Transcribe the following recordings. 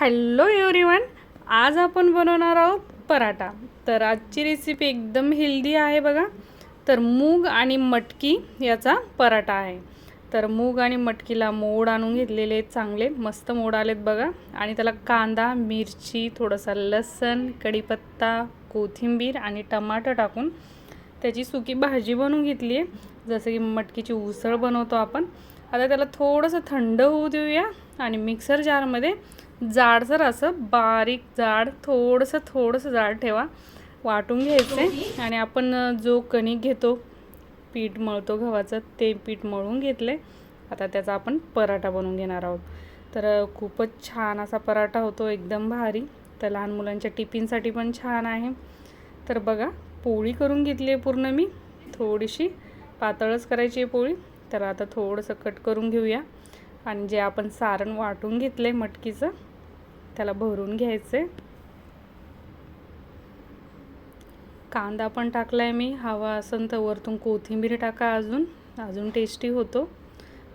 Hello everyone आज आपण बनवणार आहोत पराठा. तर आजची रेसिपी एकदम हेल्दी आहे बघा. तर मूग आणि मटकी याचा पराठा आहे. तर मूग आणि मटकीला मोड आणून घेतलेले आहेत चांगले. मस्त मोड आलेत बघा. आणि त्याला कांदा मिरची थोडासा लसण कढीपत्ता कोथिंबीर आणि टमाटर टाकून त्याची सुकी भाजी बनवून घेतली आहे. जसं की मटकीची उसळ बनवतो आपण. आता त्याला थोडंसं थंड होऊ देऊया आणि मिक्सर जारमध्ये जाडसर असं बारीक जाड थोडंसं थोडंसं जाड ठेवा. वाटून घ्यायचं आहे आणि आपण जो कणिक घेतो पीठ मळतो गव्हाचं ते पीठ मळून घेतले आता त्याचा आपण पराठा बनवून घेणार आहोत. तर खूपच छान असा पराठा होतो एकदम भारी. तर लहान मुलांच्या टिफिनसाठी पण छान आहे. तर बघा पोळी करून घेतली आहे पूर्ण मी. थोडीशी पातळच करायची आहे पोळी. तर आता थोडंसं कट करून घेऊया. आणि जे आपण सारण वाटून घेतलं आहे मटकीचं त्याला भरून घ्यायचं आहे कांदा पण टाकला आहे मी. हवा असेल तर वरतून कोथिंबीर टाका अजून. अजून टेस्टी होतो.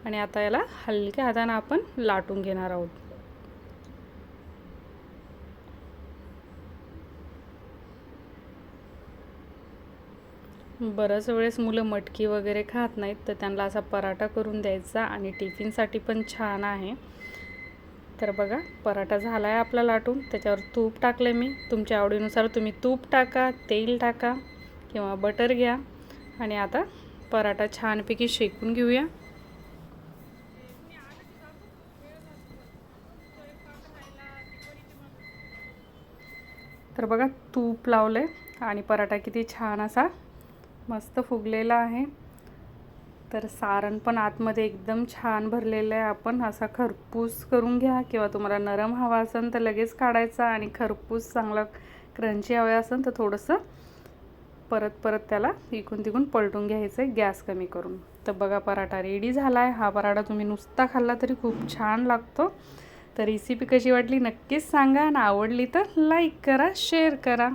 आणि आता याला हलक्या हाताने आपण लाटून घेणार आहोत. बऱ्याच वेळेस मुलं मटकी वगैरे खात नाहीत तर त्यांना असा पराठा करून द्यायचा आणि टिफिनसाठी पण छान आहे. तर बघा पराठा झाला आहे आपला लाटून. त्याच्यावर तूप टाकलं मी. तुमच्या आवडीनुसार तुम्ही तूप टाका तेल टाका किंवा बटर घ्या. आणि आता पराठा छानपैकी शेकून घेऊया. तर बघा तूप लावलं आहे आणि पराठा किती छान असा मस्त फुगलेला आहे. तर सारण पण आतमध्ये एकदम छान भरलेलं आहे. आपण असा खरपूस करून घ्या किंवा तुम्हाला नरम हवा असेल तर लगेच काढायचा आणि खरपूस चांगला क्रंची हवे असेल तर थोडंसं परत परत त्याला इकून तिकून पलटून घ्यायचं आहे गॅस कमी करून. तर बघा पराठा रेडी झाला आहे हा पराठा तुम्ही नुसता खाल्ला तरी खूप छान लागतो. तर रेसिपी कशी वाटली नक्कीच सांगा आणि आवडली तर लाईक करा शेअर करा.